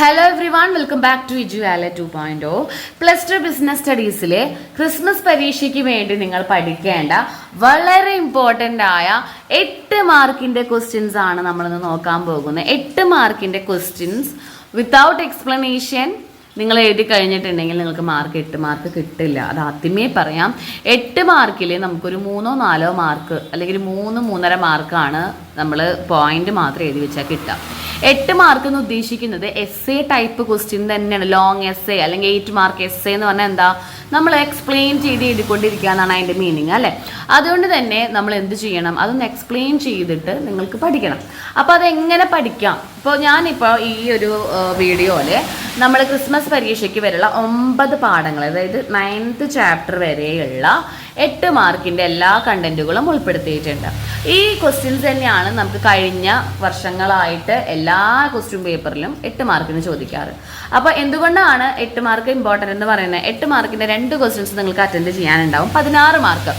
Hello everyone welcome back to ഇജു ആല two point O plus two business സ്റ്റഡീസിലെ Christmas പരീക്ഷയ്ക്ക് വേണ്ടി നിങ്ങൾ പഠിക്കേണ്ട വളരെ ഇമ്പോർട്ടന്റ് ആയ എട്ട് മാർക്കിന്റെ ക്വസ്റ്റ്യൻസ് ആണ് നമ്മളിന്ന് നോക്കാൻ പോകുന്നത്. എട്ട് മാർക്കിന്റെ ക്വസ്റ്റ്യൻസ് വിത്തൗട്ട് എക്സ്പ്ലനേഷൻ നിങ്ങൾ എഴുതി കഴിഞ്ഞിട്ടുണ്ടെങ്കിൽ നിങ്ങൾക്ക് മാർക്ക് എട്ട് മാർക്ക് കിട്ടില്ല. അത് ആദ്യമേ പറയാം. എട്ട് മാർക്കിൽ നമുക്കൊരു മൂന്നോ നാലോ മാർക്ക് അല്ലെങ്കിൽ മൂന്ന് മൂന്നര മാർക്കാണ് നമ്മൾ പോയിന്റ് മാത്രം എഴുതി വെച്ചാൽ കിട്ടുക. എട്ട് മാർക്ക് എന്ന് ഉദ്ദേശിക്കുന്നത് എസ് എ ടൈപ്പ് ക്വസ്റ്റ്യൻ തന്നെയാണ്. ലോങ് എസ് എ അല്ലെങ്കിൽ എയ്റ്റ് മാർക്ക് എസ് എ എന്ന് പറഞ്ഞാൽ എന്താ? നമ്മൾ എക്സ്പ്ലെയിൻ ചെയ്ത് എഴുതിക്കൊണ്ടിരിക്കുക എന്നാണ് അതിന്റെ മീനിങ് അല്ലേ? അതുകൊണ്ട് തന്നെ നമ്മൾ എന്ത് ചെയ്യണം? അതൊന്ന് എക്സ്പ്ലെയിൻ ചെയ്തിട്ട് നിങ്ങൾക്ക് പഠിക്കണം. അപ്പോൾ അതെങ്ങനെ പഠിക്കാം? ഇപ്പോൾ ഞാനിപ്പോൾ ഈ ഒരു വീഡിയോയിൽ നമ്മൾ ക്രിസ്മസ് പരീക്ഷയ്ക്ക് വരെയുള്ള ഒമ്പത് പാഠങ്ങൾ അതായത് നയൻത്ത് ചാപ്റ്റർ വരെയുള്ള എട്ട് മാർക്കിന്റെ എല്ലാ കണ്ടന്റുകളും ഉൾപ്പെടുത്തിയിട്ടുണ്ട്. ഈ ക്വസ്റ്റ്യൻസ് തന്നെയാണ് നമുക്ക് കഴിഞ്ഞ വർഷങ്ങളായിട്ട് എല്ലാ ക്വസ്റ്റ്യൻ പേപ്പറിലും എട്ട് മാർക്കിന് ചോദിക്കാറ്. അപ്പോൾ എന്തുകൊണ്ടാണ് എട്ട് മാർക്ക് ഇമ്പോർട്ടന്റ് എന്ന് പറയുന്നത്? എട്ട് മാർക്കിന്റെ രണ്ട് ക്വസ്റ്റ്യൻസ് നിങ്ങൾക്ക് അറ്റൻഡ് ചെയ്യാനുണ്ടാവും. പതിനാറ് മാർക്ക്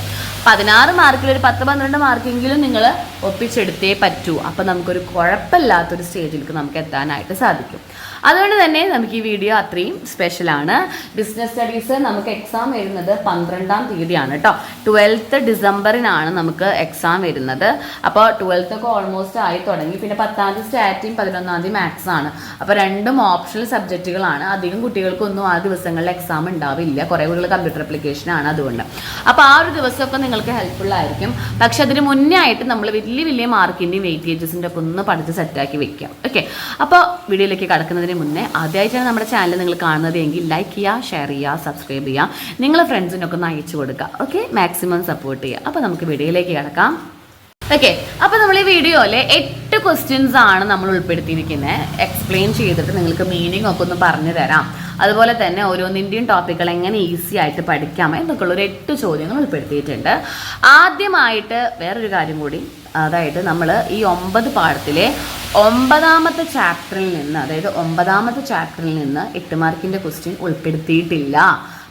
പതിനാറ് മാർക്കിൽ ഒരു പത്ത് പന്ത്രണ്ട് മാർക്കെങ്കിലും നിങ്ങൾ ഒപ്പിച്ചെടുത്തേ പറ്റൂ. അപ്പോൾ നമുക്കൊരു കുഴപ്പമില്ലാത്തൊരു സ്റ്റേജിലേക്ക് നമുക്ക് എത്താനായിട്ട് സാധിക്കും. അതുകൊണ്ട് തന്നെ നമുക്ക് ഈ വീഡിയോ അത്രയും സ്പെഷ്യലാണ് ബിസിനസ് സ്റ്റഡീസ് നമുക്ക് എക്സാം വരുന്നത് പന്ത്രണ്ടാം തീയതിയാണ് കേട്ടോ ട്വൽത്ത് ഡിസംബറിനാണ് നമുക്ക് എക്സാം വരുന്നത്. അപ്പോൾ ട്വൽത്ത് ഒക്കെ ഓൾമോസ്റ്റ് ആയി തുടങ്ങി. പിന്നെ പത്താം തീയതി സ്റ്റാറ്റിയും പതിനൊന്നാം തീയതി മാത്സ് ആണ്. അപ്പോൾ രണ്ടും ഓപ്ഷണൽ സബ്ജക്റ്റുകളാണ് അധികം കുട്ടികൾക്കൊന്നും ആ ദിവസങ്ങളിൽ എക്സാം ഉണ്ടാവില്ല. കുറേ കുട്ടികൾ കമ്പ്യൂട്ടർ അപ്ലിക്കേഷൻ ആണ് അതുകൊണ്ട്. അപ്പോൾ ആ ഒരു ദിവസമൊക്കെ നിങ്ങൾക്ക് ഹെൽപ്ഫുൾ ആയിരിക്കും. പക്ഷെ അതിന് മുന്നേ ആയിട്ട് നമ്മൾ വലിയ വലിയ മാർക്കിന്റെയും വെയിറ്റേജസിന്റെ ഒക്കെ ഒന്ന് പഠിച്ച് സെറ്റാക്കി വെക്കാം. ഓക്കെ അപ്പോൾ വീഡിയോയിലേക്ക് കടക്കുന്നതിന് മുന്നേ ആദ്യമായിട്ടാണ് നമ്മുടെ ചാനൽ നിങ്ങൾ കാണുന്നത് എങ്കിൽ ലൈക്ക് ചെയ്യുക ഷെയർ ചെയ്യുക സബ്സ്ക്രൈബ് ചെയ്യുക. നിങ്ങളെ ഫ്രണ്ട്സിനൊക്കെ ഒന്ന് അയച്ചു കൊടുക്കുക. ഓക്കെ മാക്സിമം സപ്പോർട്ട് ചെയ്യുക. അപ്പോൾ നമുക്ക് വീഡിയോയിലേക്ക് കിടക്കാം. ഓക്കെ അപ്പോൾ നമ്മൾ ഈ വീഡിയോയിൽ എട്ട് ക്വസ്റ്റ്യൻസ് ആണ് നമ്മൾ ഉൾപ്പെടുത്തിയിരിക്കുന്നത് എക്സ്പ്ലെയിൻ ചെയ്തിട്ട് നിങ്ങൾക്ക് മീനിങ് ഒക്കെ ഒന്ന് പറഞ്ഞു തരാം. അതുപോലെ തന്നെ ഓരോന്നിന്റെയും ടോപ്പിക്കുകൾ എങ്ങനെ ഈസി ആയിട്ട് പഠിക്കാം എന്നൊക്കെയുള്ള ഒരു എട്ട് ചോദ്യങ്ങൾ ഉൾപ്പെടുത്തിയിട്ടുണ്ട്. ആദ്യമായിട്ട് വേറൊരു കാര്യം കൂടി അതായത് നമ്മൾ ഈ ഒമ്പത് പാഠത്തിലെ ഒമ്പതാമത്തെ ചാപ്റ്ററിൽ നിന്ന് അതായത് ഒമ്പതാമത്തെ ചാപ്റ്ററിൽ നിന്ന് എട്ട് മാർക്കിന്റെ ക്വസ്റ്റ്യൻ ഉൾപ്പെടുത്തിയിട്ടില്ല.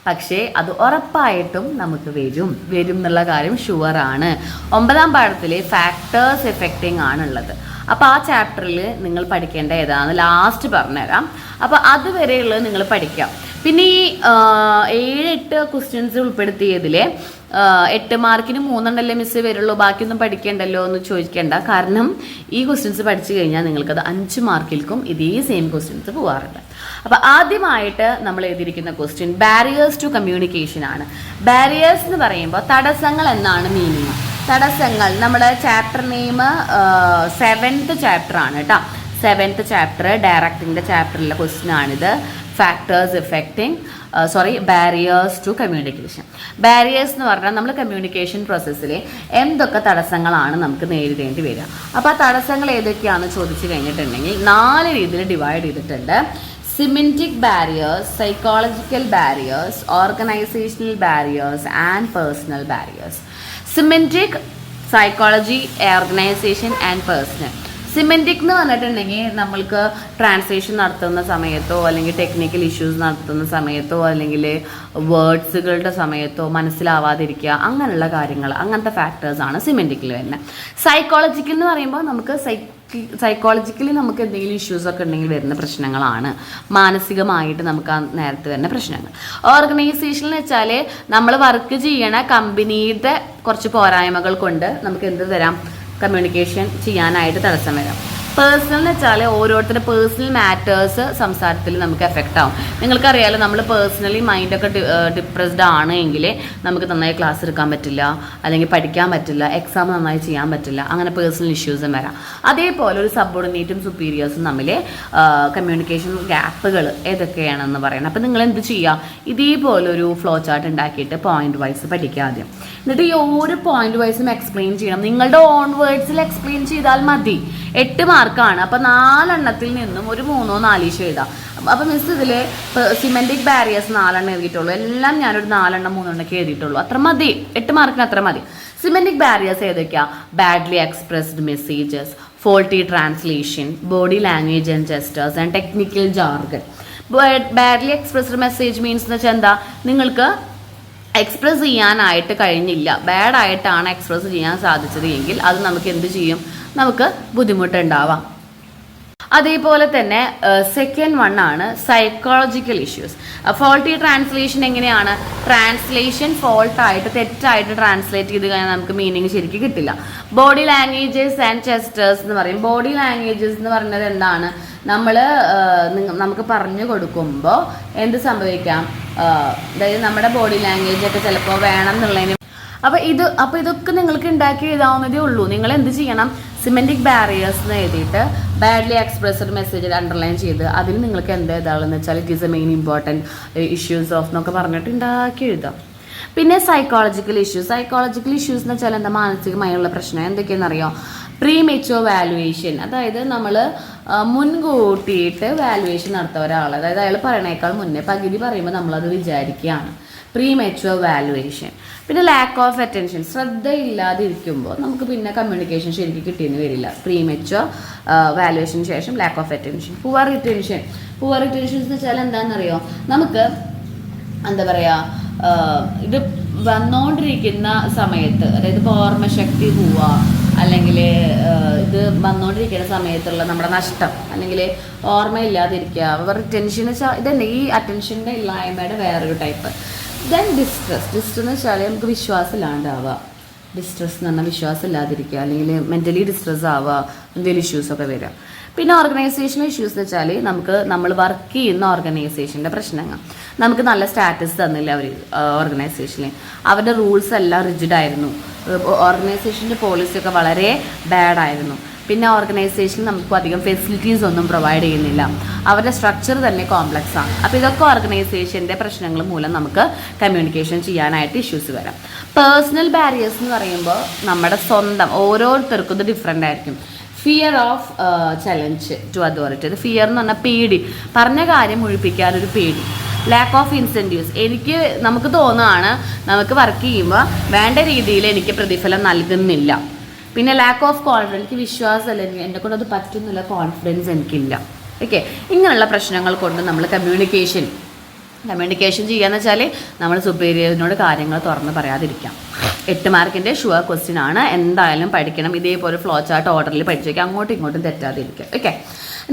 പക്ഷേ അത് ഉറപ്പായിട്ടും നമുക്ക് വരും. വരും എന്നുള്ള കാര്യം ഷുവറാണ് ഒമ്പതാം പാഠത്തിലെ ഫാക്ടേഴ്സ് എഫക്റ്റിംഗ് ആണുള്ളത്. അപ്പോൾ ആ ചാപ്റ്ററിൽ നിങ്ങൾ പഠിക്കേണ്ട ഏതാണെന്ന് ലാസ്റ്റ് പറഞ്ഞുതരാം. അപ്പോൾ അതുവരെയുള്ളത് നിങ്ങൾ പഠിക്കാം. പിന്നെ ഈ ഏഴ് എട്ട് ക്വസ്റ്റ്യൻസ് ഉൾപ്പെടുത്തിയതിൽ എട്ട് മാർക്കിന് മൂന്നെണ്ണല്ലേ മിസ് വരുള്ളൂ ബാക്കിയൊന്നും പഠിക്കേണ്ടല്ലോ എന്ന് ചോദിക്കേണ്ട. കാരണം ഈ ക്വസ്റ്റ്യൻസ് പഠിച്ചു കഴിഞ്ഞാൽ നിങ്ങൾക്കത് അഞ്ച് മാർക്കിൽക്കും ഇതേ സെയിം ക്വസ്റ്റ്യൻസ് പോകാറുണ്ട് അപ്പോൾ ആദ്യമായിട്ട് നമ്മൾ എഴുതിയിരിക്കുന്ന ക്വസ്റ്റ്യൻ ബാരിയേഴ്സ് ടു കമ്മ്യൂണിക്കേഷൻ ആണ്. ബാരിയേഴ്സ് എന്ന് പറയുമ്പോൾ തടസ്സങ്ങൾ എന്നാണ് മീനിങ് തടസ്സങ്ങൾ. നമ്മുടെ ചാപ്റ്റർ നെയിം സെവൻത്ത് ചാപ്റ്റർ ആണ് കേട്ടോ സെവൻത്ത് ചാപ്റ്റർ ഡയറക്റ്റിന്റെ ചാപ്റ്ററിലെ ക്വസ്റ്റ്യൻ ആണിത്. Factors affecting sorry barriers to communication barriers എന്ന് പറഞ്ഞാൽ നമ്മൾ കമ്മ്യൂണിക്കേഷൻ പ്രോസസ്സിൽ എന്തൊക്കെ തടസ്സങ്ങളാണ് നമുക്ക് നേരിടേണ്ടി വരിക. അപ്പോൾ ആ തടസ്സങ്ങൾ ഏതൊക്കെയാണെന്ന് ചോദിച്ചു കഴിഞ്ഞിട്ടുണ്ടെങ്കിൽ നാല് രീതിയിൽ ഡിവൈഡ് ചെയ്തിട്ടുണ്ട്. Semantic barriers psychological barriers organisational barriers and personal barriers semantic psychology organisation and personal semantic എന്ന് പറഞ്ഞിട്ടുണ്ടെങ്കിൽ നമ്മൾക്ക് ട്രാൻസ്ലേഷൻ നടത്തുന്ന സമയത്തോ അല്ലെങ്കിൽ ടെക്നിക്കൽ ഇഷ്യൂസ് നടത്തുന്ന സമയത്തോ അല്ലെങ്കിൽ വേർഡ്സുകളുടെ സമയത്തോ മനസ്സിലാവാതിരിക്കുക അങ്ങനെയുള്ള കാര്യങ്ങൾ അങ്ങനത്തെ ഫാക്ടേഴ്സാണ് സിമെന്റിക്കിൽ വരുന്നത് സൈക്കോളജിക്കൽ എന്ന് പറയുമ്പോൾ നമുക്ക് സൈക്ക് സൈക്കോളജിക്കലി നമുക്ക് എന്തെങ്കിലും ഇഷ്യൂസ് ഒക്കെ ഉണ്ടെങ്കിൽ വരുന്ന പ്രശ്നങ്ങളാണ്. മാനസികമായിട്ട് നമുക്ക് ആ നേരത്തെ വരുന്ന പ്രശ്നങ്ങൾ. ഓർഗനൈസേഷൻ എന്ന് വെച്ചാൽ നമ്മൾ വർക്ക് ചെയ്യണ കമ്പനിയുടെ കുറച്ച് പോരായ്മകൾ കൊണ്ട് നമുക്ക് എന്ത് തരാം? കമ്മ്യൂണിക്കേഷൻ ചെയ്യാനായിട്ട് തടസ്സം വരാം. പേഴ്സണൽ എന്ന് വെച്ചാൽ ഓരോരുത്തരുടെ പേഴ്സണൽ മാറ്റേഴ്സ് സംസാരത്തിൽ നമുക്ക് എഫക്റ്റ് ആവും. നിങ്ങൾക്കറിയാലോ നമ്മൾ പേഴ്സണലി മൈൻഡൊക്കെ ഡിപ്രസ്ഡ് ആണ് എങ്കിൽ നമുക്ക് നന്നായി ക്ലാസ് എടുക്കാൻ പറ്റില്ല അല്ലെങ്കിൽ പഠിക്കാൻ പറ്റില്ല എക്സാം നന്നായി ചെയ്യാൻ പറ്റില്ല അങ്ങനെ പേഴ്സണൽ ഇഷ്യൂസും വരാം. അതേപോലെ ഒരു സബോർഡിനേറ്റും സുപ്പീരിയേഴ്സും തമ്മിൽ കമ്മ്യൂണിക്കേഷൻ ഗ്യാപ്പുകൾ ഏതൊക്കെയാണെന്ന് പറയണം. അപ്പോൾ നിങ്ങൾ എന്ത് ചെയ്യുക ഇതേപോലൊരു ഫ്ലോ ചാർട്ട് ഉണ്ടാക്കിയിട്ട് പോയിന്റ് വൈസ് പഠിക്കുക ആദ്യം. എന്നിട്ട് ഈ ഓരോ പോയിന്റ് വൈസും എക്സ്പ്ലെയിൻ ചെയ്യണം. നിങ്ങളുടെ ഓൺ വേർഡ്സിൽ എക്സ്പ്ലെയിൻ ചെയ്താൽ മതി. എട്ട് മാർക്കാണ് അപ്പോൾ നാലെണ്ണത്തിൽ നിന്നും ഒരു മൂന്നോ നാലീശോ എഴുതാം. അപ്പോൾ മിസ് ഇതിൽ സിമെന്റിക് ബാരിയേഴ്സ് നാലെണ്ണം എഴുതിയിട്ടുള്ളൂ. എല്ലാം ഞാനൊരു നാലെണ്ണം മൂന്നെണ്ണൊക്കെ എഴുതിയിട്ടുള്ളൂ. അത്ര മതി. എട്ട് മാർക്കിന് അത്ര മതി. സിമെന്റിക് ബാരിയേഴ്സ് ഏതൊക്കെയാ? Badly expressed messages faulty translation body language and gestures and technical jargon badly expressed message means എന്ന് വെച്ചാൽ എന്താ? നിങ്ങൾക്ക് എക്സ്പ്രസ് ചെയ്യാനായിട്ട് കഴിഞ്ഞില്ല. ബാഡ് ആയിട്ടാണ് എക്സ്പ്രസ് ചെയ്യാൻ സാധിച്ചത് എങ്കിൽ അത് നമുക്ക് എന്ത് ചെയ്യും? നമുക്ക് ബുദ്ധിമുട്ടുണ്ടാവാം. അതേപോലെ തന്നെ സെക്കൻഡ് വൺ ആണ് സൈക്കോളജിക്കൽ ഇഷ്യൂസ് ഫോൾട്ടി ട്രാൻസ്ലേഷൻ എങ്ങനെയാണ്? ട്രാൻസ്ലേഷൻ ഫോൾട്ടായിട്ട് തെറ്റായിട്ട് ട്രാൻസ്ലേറ്റ് ചെയ്ത് കഴിഞ്ഞാൽ നമുക്ക് മീനിങ് ശരിക്കും കിട്ടില്ല. ബോഡി ലാംഗ്വേജസ് ആൻഡ് ചെസ്റ്റേഴ്സ് എന്ന് പറയും. ബോഡി ലാംഗ്വേജസ് എന്ന് പറയുന്നത് എന്താണ്? നമ്മൾ നമുക്ക് പറഞ്ഞു കൊടുക്കുമ്പോൾ എന്ത് സംഭവിക്കാം? അതായത് നമ്മുടെ ബോഡി ലാംഗ്വേജ് ഒക്കെ ചിലപ്പോൾ വേണം എന്നുള്ളതിന് അപ്പൊ ഇത് അപ്പൊ ഇതൊക്കെ നിങ്ങൾക്ക് ഉണ്ടാക്കി എഴുതാവുന്നതേ ഉള്ളൂ. നിങ്ങൾ എന്ത് ചെയ്യണം? സിമെന്റിക് ബാരിയേഴ്സ് എന്ന് എഴുതിയിട്ട് ബാഡ്ലി എക്സ്പ്രസ്ഡ് മെസ്സേജിൽ അണ്ടർലൈൻ ചെയ്ത് അതിൽ നിങ്ങൾക്ക് എന്ത് എഴുതാമെന്ന് വെച്ചാൽ it is a main important issues of എന്നൊക്കെ പറഞ്ഞിട്ട് ഉണ്ടാക്കി എഴുതാം. പിന്നെ സൈക്കോളജിക്കൽ ഇഷ്യൂസ് സൈക്കോളജിക്കൽ ഇഷ്യൂസ് എന്ന് വെച്ചാൽ എന്താ? മാനസികമായുള്ള പ്രശ്നം. എന്തൊക്കെയാണെന്ന് അറിയോ? പ്രീ മെച്ചോ വാലുവേഷൻ അതായത് നമ്മൾ മുൻകൂട്ടിയിട്ട് വാലുവേഷൻ നടത്തുന്ന ഒരാൾ അതായത് അയാൾ പറയണേക്കാൾ മുന്നേ പകുതി പറയുമ്പോൾ നമ്മളത് വിചാരിക്കുകയാണ്. പ്രീ മെച്ചുവർ വാലുവേഷൻ പിന്നെ ലാക്ക് ഓഫ് അറ്റൻഷൻ ശ്രദ്ധയില്ലാതിരിക്കുമ്പോൾ നമുക്ക് പിന്നെ കമ്മ്യൂണിക്കേഷൻ ശരിക്കും കിട്ടിയെന്ന് വരില്ല. പ്രീ മെച്ചുവർ വാലുവേഷന് ശേഷം lack of attention poor retention poor retention എന്ന് വെച്ചാൽ എന്താണെന്നറിയോ? നമുക്ക് എന്താ പറയുക ഇത് വന്നുകൊണ്ടിരിക്കുന്ന സമയത്ത് അതായത് ഇപ്പോൾ ഓർമ്മശക്തി പോവുക അല്ലെങ്കിൽ ഇത് വന്നുകൊണ്ടിരിക്കുന്ന സമയത്തുള്ള നമ്മുടെ നഷ്ടം അല്ലെങ്കിൽ ഓർമ്മയില്ലാതിരിക്കുക റിറ്റൻഷൻ വെച്ചാൽ ഇതന്നെ ഈ അറ്റൻഷന്റെ ഇല്ലായ്മയുടെ വേറൊരു ടൈപ്പ് ദെൻ ഡിസ്ട്രസ് ഡിസ്ട്രസ് എന്ന് വെച്ചാൽ നമുക്ക് വിശ്വാസം ഇല്ലാണ്ടാവുക ഡിസ്ട്രസ് എന്ന് പറഞ്ഞാൽ വിശ്വാസം ഇല്ലാതിരിക്കുക അല്ലെങ്കിൽ മെന്റലി ഡിസ്ട്രസ് ആവുക. എന്തെങ്കിലും ഇഷ്യൂസൊക്കെ വരിക. പിന്നെ ഓർഗനൈസേഷൻ ഇഷ്യൂസ് എന്ന് വെച്ചാൽ നമുക്ക് നമ്മൾ വർക്ക് ചെയ്യുന്ന ഓർഗനൈസേഷന്റെ പ്രശ്നങ്ങൾ. നമുക്ക് നല്ല സ്റ്റാറ്റസ് തന്നില്ല അവർ ഓർഗനൈസേഷനിൽ അവരുടെ റൂൾസ് എല്ലാം റിജിഡ് ആയിരുന്നു. ഓർഗനൈസേഷന്റെ പോളിസിയൊക്കെ വളരെ ബാഡ് ആയിരുന്നു. പിന്നെ ഓർഗനൈസേഷൻ നമുക്ക് അധികം ഫെസിലിറ്റീസ് ഒന്നും പ്രൊവൈഡ് ചെയ്യുന്നില്ല. അവരുടെ സ്ട്രക്ചർ തന്നെ കോംപ്ലക്സ് ആണ്. അപ്പോൾ ഇതൊക്കെ ഓർഗനൈസേഷന്റെ പ്രശ്നങ്ങൾ മൂലം നമുക്ക് കമ്മ്യൂണിക്കേഷൻ ചെയ്യാനായിട്ട് ഇഷ്യൂസ് വരാം. പേഴ്സണൽ ബാരിയേഴ്സ് എന്ന് പറയുമ്പോൾ നമ്മുടെ സ്വന്തം ഓരോരുത്തർക്കും ഇത് ഡിഫറെന്റ് ആയിരിക്കും. Fear of challenge to authority അത് ഫിയർ എന്ന് പറഞ്ഞാൽ പേടി. പറഞ്ഞ കാര്യം ഒഴിപ്പിക്കാനൊരു പേടി. ലാക്ക് ഓഫ് ഇൻസെന്റീവ്സ് എനിക്ക് നമുക്ക് തോന്നുകയാണ് നമുക്ക് വർക്ക് ചെയ്യുമ്പോൾ വേണ്ട രീതിയിൽ എനിക്ക് പ്രതിഫലം നൽകുന്നില്ല. പിന്നെ ലാക്ക് ഓഫ് കോൺഫിഡൻസ് എനിക്ക് വിശ്വാസമല്ല എന്നെ കൊണ്ട് അത് പറ്റുന്നില്ല കോൺഫിഡൻസ് എനിക്കില്ല. ഓക്കെ ഇങ്ങനെയുള്ള പ്രശ്നങ്ങൾ കൊണ്ട് നമ്മൾ കമ്മ്യൂണിക്കേഷൻ കമ്മ്യൂണിക്കേഷൻ ചെയ്യാന്ന് വെച്ചാൽ നമ്മൾ സുപ്പീരിയറിനോട് കാര്യങ്ങൾ തുറന്ന് പറയാതിരിക്കാം. എട്ട് മാർക്കിന്റെ ഷുവർ ക്വസ്റ്റ്യൻ ആണ്. എന്തായാലും പഠിക്കണം. ഇതേപോലെ ഫ്ലോ ചാർട്ട് ഓർഡറിൽ പഠിച്ചേക്കാം അങ്ങോട്ടും ഇങ്ങോട്ടും തെറ്റാതിരിക്കുക. ഓക്കെ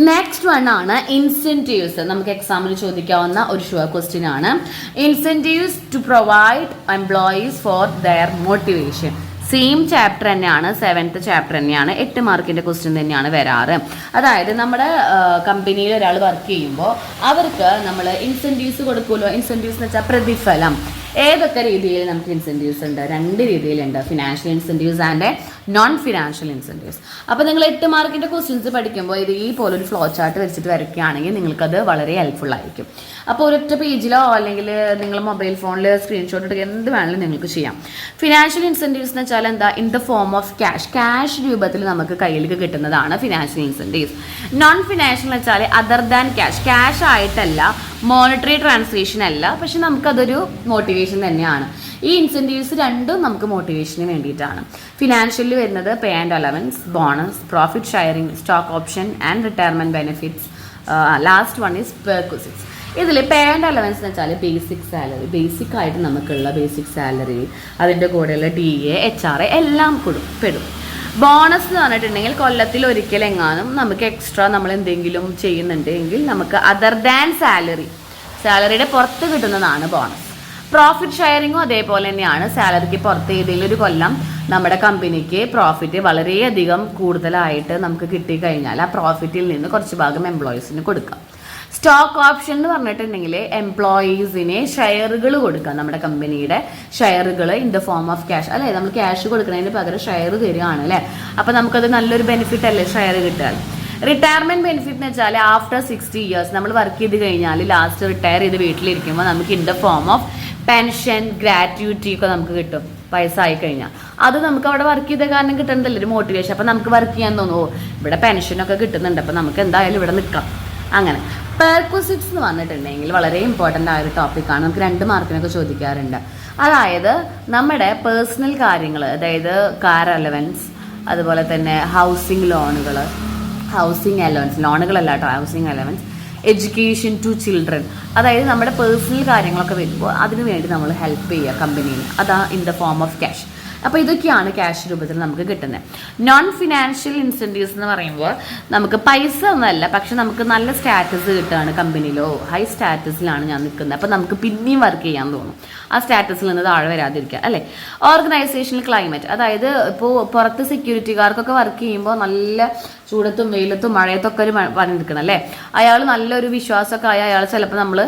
നെക്സ്റ്റ് വൺ ആണ് ഇൻസെന്റീവ്സ് നമുക്ക് എക്സാമിന് ചോദിക്കാവുന്ന ഒരു ഷുവർ ക്വസ്റ്റ്യൻ ആണ്. Incentives to provide employees for their motivation same chapter തന്നെയാണ് സെവൻത്ത് ചാപ്റ്റർ തന്നെയാണ് എട്ട് മാർക്കിന്റെ ക്വസ്റ്റ്യൻ തന്നെയാണ് വരാറ്. അതായത് നമ്മുടെ കമ്പനിയിൽ ഒരാൾ വർക്ക് ചെയ്യുമ്പോൾ അവർക്ക് നമ്മൾ ഇൻസെന്റീവ്സ് കൊടുക്കുമല്ലോ. ഇൻസെന്റീവ്സ് എന്ന് വെച്ചാൽ പ്രതിഫലം. ഏതൊക്കെ രീതിയിൽ നമുക്ക് ഇൻസെന്റീവ്സ് ഉണ്ട്? രണ്ട് രീതിയിലുണ്ട്. Financial incentives and non financial incentives അപ്പോൾ നിങ്ങൾ എട്ട് മാർക്കിന്റെ ക്വസ്റ്റ്യൻസ് പഠിക്കുമ്പോൾ ഇത് ഈ പോലൊരു ഫ്ലോ ചാർട്ട് വെച്ചിട്ട് വരയ്ക്കുകയാണെങ്കിൽ നിങ്ങൾക്കത് വളരെ ഹെൽപ്ഫുൾ ആയിരിക്കും. അപ്പോൾ ഒരൊറ്റ പേജിലോ അല്ലെങ്കിൽ നിങ്ങൾ മൊബൈൽ ഫോണിൽ സ്ക്രീൻഷോട്ട് എടുക്കുക എന്ത് വേണമെങ്കിലും നിങ്ങൾക്ക് ചെയ്യാം. ഫിനാൻഷ്യൽ ഇൻസെന്റീവ്സ് എന്ന് വെച്ചാൽ എന്താ? In the form of cash cash രൂപത്തിൽ നമുക്ക് കയ്യിലേക്ക് കിട്ടുന്നതാണ് ഫിനാൻഷ്യൽ ഇൻസെന്റീവ്സ് നോൺ ഫിനാൻഷ്യൽ എന്ന് വെച്ചാൽ അതർ ദാൻ ക്യാഷ് ക്യാഷ് ആയിട്ടല്ല മോണിറ്ററി ട്രാൻസ്ലേഷൻ അല്ല പക്ഷെ നമുക്കതൊരു മോട്ടിവേഷൻ തന്നെയാണ്. ഈ ഇൻസെന്റീവ്സ് രണ്ടും നമുക്ക് മോട്ടിവേഷന് വേണ്ടിയിട്ടാണ്. ഫിനാൻഷ്യലി വരുന്നത് pay and allowance bonus profit sharing stock option and retirement benefits last one is perquisites ഇതിൽ പേ ആൻഡ് അലവൻസ് എന്ന് വെച്ചാൽ ബേസിക് സാലറി ബേസിക് ആയിട്ട് നമുക്കുള്ള ബേസിക് സാലറി അതിന്റെ കൂടെയുള്ള ഡി എ എച്ച് ആർ എല്ലാം പെടും. ബോണസ് എന്ന് പറഞ്ഞിട്ടുണ്ടെങ്കിൽ കൊല്ലത്തിൽ ഒരിക്കലെങ്ങാനും നമുക്ക് എക്സ്ട്രാ നമ്മൾ എന്തെങ്കിലും ചെയ്യുന്നുണ്ടെങ്കിൽ നമുക്ക് അതർ ദാൻ സാലറി സാലറിയുടെ പുറത്ത് കിട്ടുന്നതാണ് ബോണസ് പ്രോഫിറ്റ് ഷെയറിങ്ങും അതേപോലെ തന്നെയാണ്. സാലറിക്ക് പുറത്ത് ഏതെങ്കിലും ഒരു കൊല്ലം നമ്മുടെ കമ്പനിക്ക് പ്രോഫിറ്റ് വളരെയധികം കൂടുതലായിട്ട് നമുക്ക് കിട്ടിക്കഴിഞ്ഞാൽ ആ പ്രോഫിറ്റിൽ നിന്ന് കുറച്ച് ഭാഗം എംപ്ലോയീസിന് കൊടുക്കാം. സ്റ്റോക്ക് ഓപ്ഷൻ എന്ന് പറഞ്ഞിട്ടുണ്ടെങ്കിൽ എംപ്ലോയീസിന് ഷെയറുകൾ കൊടുക്കുക നമ്മുടെ കമ്പനിയുടെ ഷെയറുകൾ in the form of cash അല്ലേ? നമ്മൾ ക്യാഷ് കൊടുക്കുന്നതിന് പകരം ഷെയർ തരികയാണ് അല്ലേ? അപ്പോൾ നമുക്കത് നല്ലൊരു ബെനിഫിറ്റ് അല്ലേ ഷെയർ കിട്ടുക റിട്ടയർമെന്റ് ബെനിഫിറ്റ് എന്ന് വെച്ചാൽ ആഫ്റ്റർ സിക്സ്റ്റി ഇയേഴ്സ് നമ്മൾ വർക്ക് ചെയ്ത് കഴിഞ്ഞാൽ ലാസ്റ്റ് റിട്ടയർ ചെയ്ത് വീട്ടിലിരിക്കുമ്പോൾ നമുക്ക് in the form of pension gratuity ഒക്കെ നമുക്ക് കിട്ടും. വയസ്സായി കഴിഞ്ഞാൽ അത് നമുക്ക് അവിടെ വർക്ക് ചെയ്ത കാരണം കിട്ടണ്ടല്ലോ ഒരു മോട്ടിവേഷൻ അപ്പം നമുക്ക് വർക്ക് ചെയ്യാൻ തോന്നുമോ ഇവിടെ പെൻഷനൊക്കെ കിട്ടുന്നുണ്ട്. അപ്പം നമുക്ക് എന്തായാലും ഇവിടെ നിൽക്കാം. അങ്ങനെ. പെർക്വസിറ്റ്സ് എന്ന് പറഞ്ഞിട്ടുണ്ടെങ്കിൽ വളരെ ഇമ്പോർട്ടന്റ് ആയ ഒരു ടോപ്പിക്കാണ് നമുക്ക് രണ്ട് മാർക്കിനൊക്കെ ചോദിക്കാറുണ്ട്. അതായത് നമ്മുടെ പേഴ്സണൽ കാര്യങ്ങൾ അതായത് കാർ അലവൻസ് അതുപോലെ തന്നെ ഹൗസിംഗ് ലോണുകൾ ഹൗസിംഗ് അലവൻസ് ലോണുകളല്ല കേട്ടോ housing allowance education to children അതായത് നമ്മുടെ പേഴ്സണൽ കാര്യങ്ങളൊക്കെ വരുമ്പോൾ അതിനു വേണ്ടി നമ്മൾ ഹെൽപ്പ് ചെയ്യുക കമ്പനിയിൽ അതാ in the form of cash അപ്പോൾ ഇതൊക്കെയാണ് ക്യാഷ് രൂപത്തിൽ നമുക്ക് കിട്ടുന്നത് നോൺ ഫിനാൻഷ്യൽ ഇൻസെന്റീവ്സ് എന്ന് പറയുമ്പോൾ നമുക്ക് പൈസ ഒന്നല്ല പക്ഷെ നമുക്ക് നല്ല സ്റ്റാറ്റസ് കിട്ടുകയാണ് കമ്പനിയിലോ ഹൈ സ്റ്റാറ്റസിലാണ് ഞാൻ നിൽക്കുന്നത്. അപ്പോൾ നമുക്ക് പിന്നെയും വർക്ക് ചെയ്യാൻ തോന്നും. ആ സ്റ്റാറ്റസിൽ നിന്ന് താഴെ വരാതിരിക്കുക അല്ലേ? ഓർഗനൈസേഷണൽ ക്ലൈമറ്റ് അതായത് ഇപ്പോൾ പുറത്ത് സെക്യൂരിറ്റിക്കാർക്കൊക്കെ വർക്ക് ചെയ്യുമ്പോൾ നല്ല ചൂടത്തും വെയിലത്തും മഴയത്തൊക്കെ ഒരു പണി നിൽക്കണം അല്ലേ? അയാൾ നല്ലൊരു വിശ്വാസമൊക്കെ ആയ അയാൾ ചിലപ്പോൾ നമ്മൾ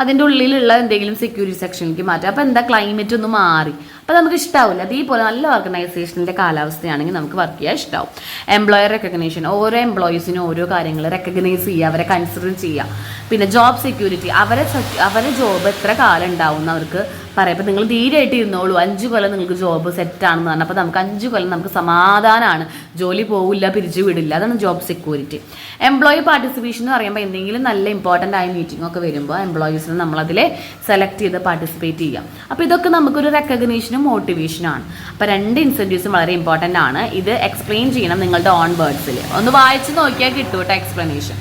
അതിന്റെ ഉള്ളിലുള്ള എന്തെങ്കിലും സെക്യൂരിറ്റി സെക്ഷനിലേക്ക് മാറ്റുക അപ്പോൾ എന്താ ക്ലൈമറ്റ് ഒന്ന് മാറി? അപ്പോൾ നമുക്ക് ഇഷ്ടാവില്ല അതേപോലെ നല്ല ഓർഗനൈസേഷനിലെ കാലാവസ്ഥയാണെങ്കിൽ നമുക്ക് വർക്ക് ചെയ്യാൻ ഇഷ്ടമാവും എംപ്ലോയർ റെക്കഗ്നേഷൻ ഓരോ എംപ്ലോയീസിനും ഓരോ കാര്യങ്ങൾ റെക്കഗ്നൈസ് ചെയ്യുക അവരെ കൺസിഡർ ചെയ്യുക. പിന്നെ ജോബ് സെക്യൂരിറ്റി അവരെ അവരെ ജോബ് എത്ര കാലം ഉണ്ടാവും അവർക്ക് പറയാം. അപ്പം നിങ്ങൾ ധീരമായിട്ട് ഇരുന്നോളൂ. അഞ്ച് കൊല്ലം നിങ്ങൾക്ക് ജോബ് സെറ്റാണെന്ന് പറഞ്ഞാൽ അപ്പോൾ നമുക്ക് അഞ്ച് കൊല്ലം നമുക്ക് സമാധാനമാണ് ജോലി പോവില്ല പിരിച്ചു വിടില്ല. അതാണ് ജോബ് സെക്യൂരിറ്റി എംപ്ലോയി പാർട്ടിസിപ്പേഷൻ എന്ന് പറയുമ്പോൾ എന്തെങ്കിലും നല്ല ഇമ്പോർട്ടന്റ് ആയ മീറ്റിംഗ് ഒക്കെ വരുമ്പോൾ എംപ്ലോയീസിനെ നമ്മളതിൽ സെലക്ട് ചെയ്ത് പാർട്ടിസിപ്പേറ്റ് ചെയ്യാം. അപ്പോൾ ഇതൊക്കെ നമുക്കൊരു റെക്കഗ്നീഷനും മോട്ടിവേഷനും ആണ്. അപ്പോൾ രണ്ട് ഇൻസെന്റീവ്സും വളരെ ഇമ്പോർട്ടന്റ് ആണ്. ഇത് എക്സ്പ്ലെയിൻ ചെയ്യണം നിങ്ങളുടെ ഓൺ വേർഡ്സിൽ ഒന്ന് വായിച്ച് നോക്കിയാൽ കിട്ടും കേട്ടോ എക്സ്പ്ലനേഷൻ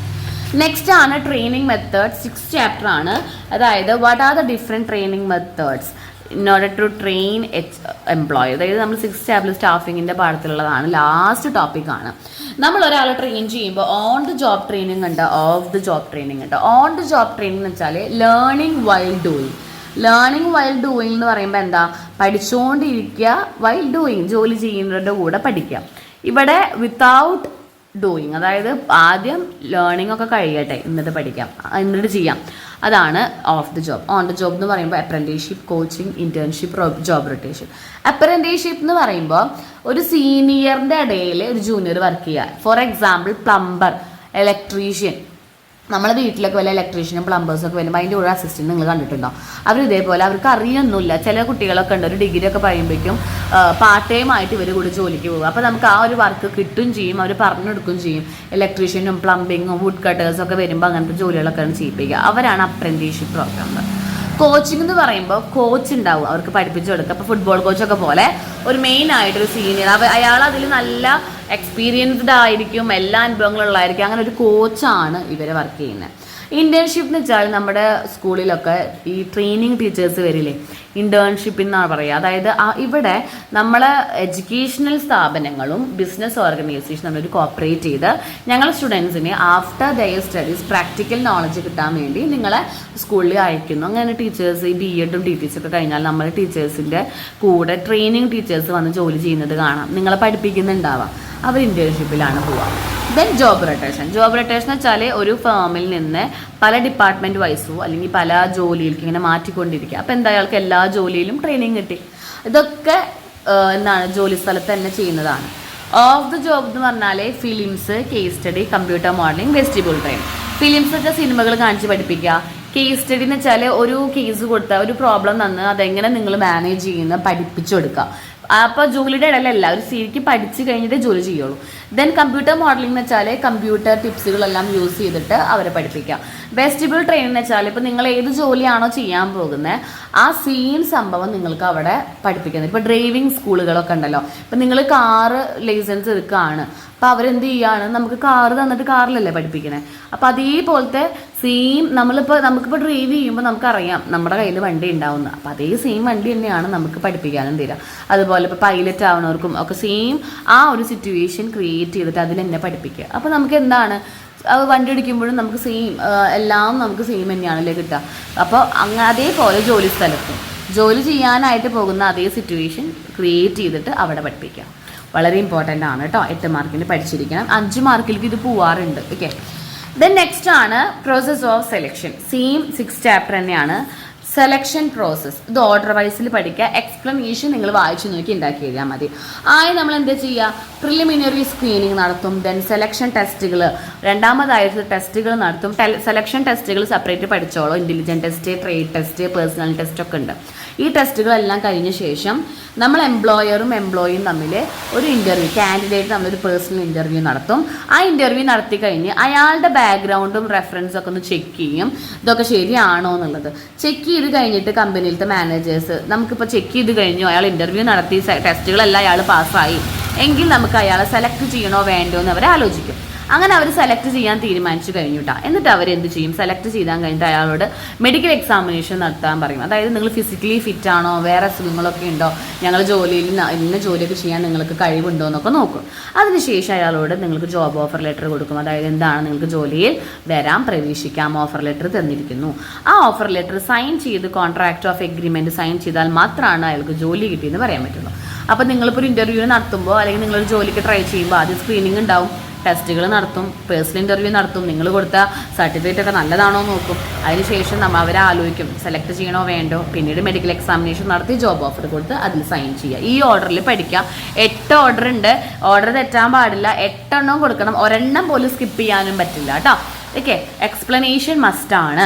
നെക്സ്റ്റ് ആണ് ട്രെയിനിങ് മെത്തേഡ്സ് സിക്സ് ചാപ്റ്റർ ആണ്. അതായത് what are the different training methods in order to train each employee അതായത് നമ്മൾ സിക്സ് ചാപ്റ്റർ സ്റ്റാഫിങ്ങിന്റെ പാഠത്തിലുള്ളതാണ്. ലാസ്റ്റ് ടോപ്പിക്കാണ് നമ്മൾ ഒരാളെ ട്രെയിൻ ചെയ്യുമ്പോൾ ഓൺ ദി ജോബ് ട്രെയിനിങ് ഉണ്ട് ഓഫ് ദി ജോബ് ട്രെയിനിങ് ഉണ്ട്. ഓൺ ദി ജോബ് ട്രെയിനിങ് എന്ന് വെച്ചാൽ learning while doing learning while doing എന്ന് പറയുമ്പോൾ എന്താ? പഠിച്ചുകൊണ്ടിരിക്കുക വൈൽ ഡൂയിങ് ജോലി ചെയ്യുന്നവരുടെ കൂടെ പഠിക്കുക. ഇവിടെ വിത്തൗട്ട് ഡൂയിങ് അതായത് ആദ്യം ലേണിംഗ് ഒക്കെ കഴിയട്ടെ. എന്നിട്ട് പഠിക്കാം. എന്നിട്ട് ചെയ്യാം. അതാണ് off the job on the job എന്ന് പറയുമ്പോൾ apprenticeship coaching internship job rotation apprenticeship എന്ന് പറയുമ്പോൾ ഒരു സീനിയറിന്റെ ഇടയിൽ ഒരു ജൂനിയർ വർക്ക് ചെയ്യുക. ഫോർ എക്സാമ്പിൾ പ്ലംബർ ഇലക്ട്രീഷ്യൻ നമ്മളെ വീട്ടിലൊക്കെ വല്ല ഇലക്ട്രീഷ്യനും പ്ലംബേഴ്സും ഒക്കെ വരുമ്പോൾ അതിന്റെ ഒരു അസിസ്റ്റന്റ് നിങ്ങൾ കണ്ടിട്ടുണ്ടോ? അവർ ഇതേപോലെ അവർക്ക് അറിയൊന്നുമില്ല. ചില കുട്ടികളൊക്കെ ഉണ്ട്. ഒരു ഡിഗ്രി ഒക്കെ പറയുമ്പോഴേക്കും പാർട്ട് ടൈം ആയിട്ട് ഇവർ കൂടി ജോലിക്ക് പോകും. അപ്പോൾ നമുക്ക് ആ ഒരു വർക്ക് കിട്ടും ചെയ്യും. അവർ പറഞ്ഞെടുക്കുകയും ചെയ്യും. ഇലക്ട്രീഷ്യനും പ്ലംബിങ്ങും വുഡ് കട്ടേഴ്സും ഒക്കെ വരുമ്പോൾ അങ്ങനത്തെ ജോലികളൊക്കെ ചെയ്യിപ്പിക്കുക. അവരാണ് അപ്രന്റീഷിപ്പ് പ്രോഗ്രാം കോച്ചിങ് എന്ന് പറയുമ്പോൾ കോച്ച് ഉണ്ടാവും. അവർക്ക് പഠിപ്പിച്ചു കൊടുക്കുക. അപ്പോൾ ഫുട്ബോൾ കോച്ചൊക്കെ പോലെ ഒരു മെയിൻ ആയിട്ട് ഒരു സീനിയർ അയാൾ അതിൽ നല്ല എക്സ്പീരിയൻസ്ഡ് ആയിരിക്കും. എല്ലാ അനുഭവങ്ങളുള്ളതായിരിക്കും അങ്ങനെ ഒരു കോച്ചാണ് ഇവരെ വർക്ക് ചെയ്യുന്നത്. ഇന്റേൺഷിപ്പ് എന്ന് വെച്ചാൽ നമ്മുടെ സ്കൂളിലൊക്കെ ഈ ട്രെയിനിങ് ടീച്ചേഴ്സ് വരില്ലേ? ഇന്റേൺഷിപ്പ് എന്നാണ് പറയുക അതായത് ഇവിടെ നമ്മളെ എഡ്യൂക്കേഷണൽ സ്ഥാപനങ്ങളും ബിസിനസ് ഓർഗനൈസേഷൻ നമ്മളൊരു കോപ്പറേറ്റ് ചെയ്ത് ഞങ്ങൾ സ്റ്റുഡൻസിന് after their studies practical knowledge കിട്ടാൻ വേണ്ടി നിങ്ങളെ സ്കൂളിൽ അയക്കുന്നു. അങ്ങനെ ടീച്ചേഴ്സ് ഈ ബി എഡും ടി ടി സി ഒക്കെ കഴിഞ്ഞാൽ നമ്മൾ ടീച്ചേഴ്സിന്റെ കൂടെ ട്രെയിനിങ് ടീച്ചേഴ്സ് വന്ന് ജോലി ചെയ്യുന്നത് കാണാം. നിങ്ങളെ പഠിപ്പിക്കുന്നുണ്ടാവാം. അവർ ഇന്റേൺഷിപ്പിലാണ് പോവുക then job rotation job rotation വെച്ചാൽ ഒരു ഫേമിൽ നിന്ന് പല ഡിപ്പാർട്ട്മെന്റ് വൈസോ അല്ലെങ്കിൽ പല ജോലിയിലേക്ക് ഇങ്ങനെ മാറ്റിക്കൊണ്ടിരിക്കുക. അപ്പം എന്താ അയാൾക്ക് എല്ലാ ജോലിയിലും ട്രെയിനിങ് കിട്ടി. ഇതൊക്കെ എന്താണ് ജോലി സ്ഥലത്ത് തന്നെ ചെയ്യുന്നതാണ്. ഓഫ് ദ ജോബ് എന്ന് പറഞ്ഞാൽ films case study computer modelling vestibule train films ഒക്കെ സിനിമകൾ കാണിച്ച് പഠിപ്പിക്കുക. കേസ് സ്റ്റഡി എന്ന് വെച്ചാൽ ഒരു കേസ് കൊടുത്താൽ ഒരു പ്രോബ്ലം തന്ന് അതെങ്ങനെ നിങ്ങൾ മാനേജ് ചെയ്യുന്ന പഠിപ്പിച്ചു കൊടുക്കുക. അപ്പോൾ ജോലിയുടെ ഇടയിലല്ല ഒരു ശരിക്കും പഠിച്ചു കഴിഞ്ഞിട്ട് ജോലി ചെയ്യുള്ളൂ. ദെൻ കമ്പ്യൂട്ടർ മോഡലിംഗ് എന്ന് വെച്ചാൽ കമ്പ്യൂട്ടർ ടിപ്സുകളെല്ലാം യൂസ് ചെയ്തിട്ട് അവരെ പഠിപ്പിക്കാം. വെസ്റ്റിബിൾ ട്രെയിനിങ് എന്ന് വെച്ചാൽ ഇപ്പോൾ നിങ്ങൾ ഏത് ജോലിയാണോ ചെയ്യാൻ പോകുന്നത് ആ സെയിം സംഭവം നിങ്ങൾക്ക് അവിടെ പഠിപ്പിക്കുന്നത്. ഇപ്പോൾ ഡ്രൈവിംഗ് സ്കൂളുകളൊക്കെ ഉണ്ടല്ലോ. ഇപ്പൊ നിങ്ങൾ കാറ് ലൈസൻസ് എടുക്കുകയാണ് അപ്പോൾ അവരെന്ത് ചെയ്യാണ്? നമുക്ക് കാറ് തന്നിട്ട് കാറിലല്ലേ പഠിപ്പിക്കണേ. അപ്പോൾ അതേപോലത്തെ സെയിം നമ്മളിപ്പോൾ നമുക്കിപ്പോൾ ഡ്രൈവ് ചെയ്യുമ്പോൾ നമുക്കറിയാം നമ്മുടെ കയ്യിൽ വണ്ടി ഉണ്ടാവുന്നത് അപ്പോൾ അതേ സെയിം വണ്ടി തന്നെയാണ് നമുക്ക് പഠിപ്പിക്കാനും തരിക അതുപോലെ ഇപ്പോൾ പൈലറ്റ് ആവുന്നവർക്കും ഒക്കെ സെയിം ആ ഒരു സിറ്റുവേഷൻ ക്രിയേറ്റ് ചെയ്തിട്ട് അതിൽ എന്നെ പഠിപ്പിക്കുക. അപ്പോൾ നമുക്ക് എന്താണ്? വണ്ടി അടിക്കുമ്പോഴും നമുക്ക് സെയിം എല്ലാം നമുക്ക് സെയിം തന്നെയാണല്ലേ കിട്ടുക? അപ്പോൾ അങ്ങ് അതേപോലെ ജോലി സ്ഥലത്ത്. ജോലി ചെയ്യാനായിട്ട് പോകുന്ന അതേ സിറ്റുവേഷൻ ക്രിയേറ്റ് ചെയ്തിട്ട് അവിടെ പഠിപ്പിക്കുക. വളരെ ഇമ്പോർട്ടന്റ് ആണ് കേട്ടോ. എട്ട് മാർക്കിന് പഠിച്ചിരിക്കണം. അഞ്ച് മാർക്കിലേക്ക് ഇത് പോവാറുണ്ട്. ഓക്കെ ദെൻ നെക്സ്റ്റ് ആണ് process of selection same six chapter തന്നെയാണ് സെലക്ഷൻ പ്രോസസ്സ് ഇത് ഓർഡർ വൈസിൽ പഠിക്കുക. എക്സ്പ്ലനേഷൻ നിങ്ങൾ വായിച്ചു നോക്കി ഉണ്ടാക്കി എഴുതിയാൽ മതി. ആദ്യം നമ്മൾ എന്താ ചെയ്യുക? പ്രിലിമിനറി സ്ക്രീനിങ് നടത്തും. ദെൻ സെലക്ഷൻ ടെസ്റ്റുകൾ രണ്ടാമതായിട്ട് ടെസ്റ്റുകൾ നടത്തും. സെലക്ഷൻ ടെസ്റ്റുകൾ സെപ്പറേറ്റ് പഠിച്ചോളൂ. Intelligent test trade test personal test ഒക്കെ ഉണ്ട്. ഈ ടെസ്റ്റുകളെല്ലാം കഴിഞ്ഞ ശേഷം നമ്മൾ എംപ്ലോയറും എംപ്ലോയിയും തമ്മിൽ ഒരു ഇന്റർവ്യൂ കാൻഡിഡേറ്റ് തമ്മിൽ ഒരു പേഴ്സണൽ ഇന്റർവ്യൂ നടത്തും. ആ ഇന്റർവ്യൂ നടത്തി കഴിഞ്ഞ് അയാളുടെ ബാക്ക്ഗ്രൗണ്ടും റെഫറൻസും ഒക്കെ ഒന്ന് ചെക്ക് ചെയ്യും. ഇതൊക്കെ ശരിയാണോ എന്നുള്ളത്. ചെക്ക് ചെയ്ത് കഴിഞ്ഞിട്ട് കമ്പനിയിലത്തെ മാനേജേഴ്സ് നമുക്കിപ്പോൾ ചെക്ക് ചെയ്ത് കഴിഞ്ഞു. അയാൾ ഇന്റർവ്യൂ നടത്തി ടെസ്റ്റുകളെല്ലാം അയാൾ പാസ്സായി എങ്കിൽ നമുക്ക് അയാളെ സെലക്ട് ചെയ്യണോ വേണ്ടോ എന്ന് അവരെ ആലോചിക്കും. അങ്ങനെ അവർ സെലക്ട് ചെയ്യാൻ തീരുമാനിച്ചു കഴിഞ്ഞിട്ടാ. എന്നിട്ട് അവർ എന്ത് ചെയ്യും? സെലക്ട് ചെയ്താൽ കഴിഞ്ഞിട്ട് അയാളോട് മെഡിക്കൽ എക്സാമിനേഷൻ നടത്താൻ പറയും. അതായത് നിങ്ങൾ ഫിസിക്കലി ഫിറ്റ് ആണോ? വേറെ അസുഖങ്ങളൊക്കെ ഉണ്ടോ? ഞങ്ങൾ ജോലിയിൽ ഇന്ന ജോലിയൊക്കെ ചെയ്യാൻ നിങ്ങൾക്ക് കഴിവുണ്ടോ എന്നൊക്കെ നോക്കും. അതിനുശേഷം അയാളോട് നിങ്ങൾക്ക് ജോബ് ഓഫർ ലെറ്റർ കൊടുക്കും. അതായത് എന്താണ് നിങ്ങൾക്ക് ജോലിയിൽ വരാൻ പ്രവേശിക്കാം ഓഫർ ലെറ്റർ തന്നിരിക്കുന്നു. ആ ഓഫർ ലെറ്റർ സൈൻ ചെയ്ത് കോൺട്രാക്ട് ഓഫ് എഗ്രിമെന്റ് സൈൻ ചെയ്താൽ മാത്രമാണ് അയാൾക്ക് ജോലി കിട്ടിയെന്ന് പറയാൻ പറ്റുള്ളൂ. അപ്പോൾ നിങ്ങളിപ്പോൾ ഒരു ഇന്റർവ്യൂ നടത്തുമ്പോൾ അല്ലെങ്കിൽ നിങ്ങളൊരു ജോലിക്ക് ട്രൈ ചെയ്യുമ്പോൾ ആദ്യം സ്ക്രീനിങ് ഉണ്ടാവും. ടെസ്റ്റുകൾ നടത്തും പേഴ്സണൽ ഇന്റർവ്യൂ നടത്തും നിങ്ങൾ കൊടുത്ത സർട്ടിഫിക്കറ്റ് ഒക്കെ നല്ലതാണോ നോക്കും. അതിനുശേഷം നമ്മൾ അവരെ ആലോചിക്കും സെലക്ട് ചെയ്യണോ വേണ്ടോ? പിന്നീട് മെഡിക്കൽ എക്സാമിനേഷൻ നടത്തി ജോബ് ഓഫർ കൊടുത്ത് അതിൽ സൈൻ ചെയ്യുക ഈ ഓർഡറിൽ പഠിക്കാം. എട്ട് ഓർഡർ ഉണ്ട്. ഓർഡർ തെറ്റാൻ പാടില്ല. എട്ടെണ്ണം കൊടുക്കണം. ഒരെണ്ണം പോലും സ്കിപ്പ് ചെയ്യാനും പറ്റില്ല. കേട്ടോ ഓക്കെ എക്സ്പ്ലനേഷൻ മസ്റ്റാണ്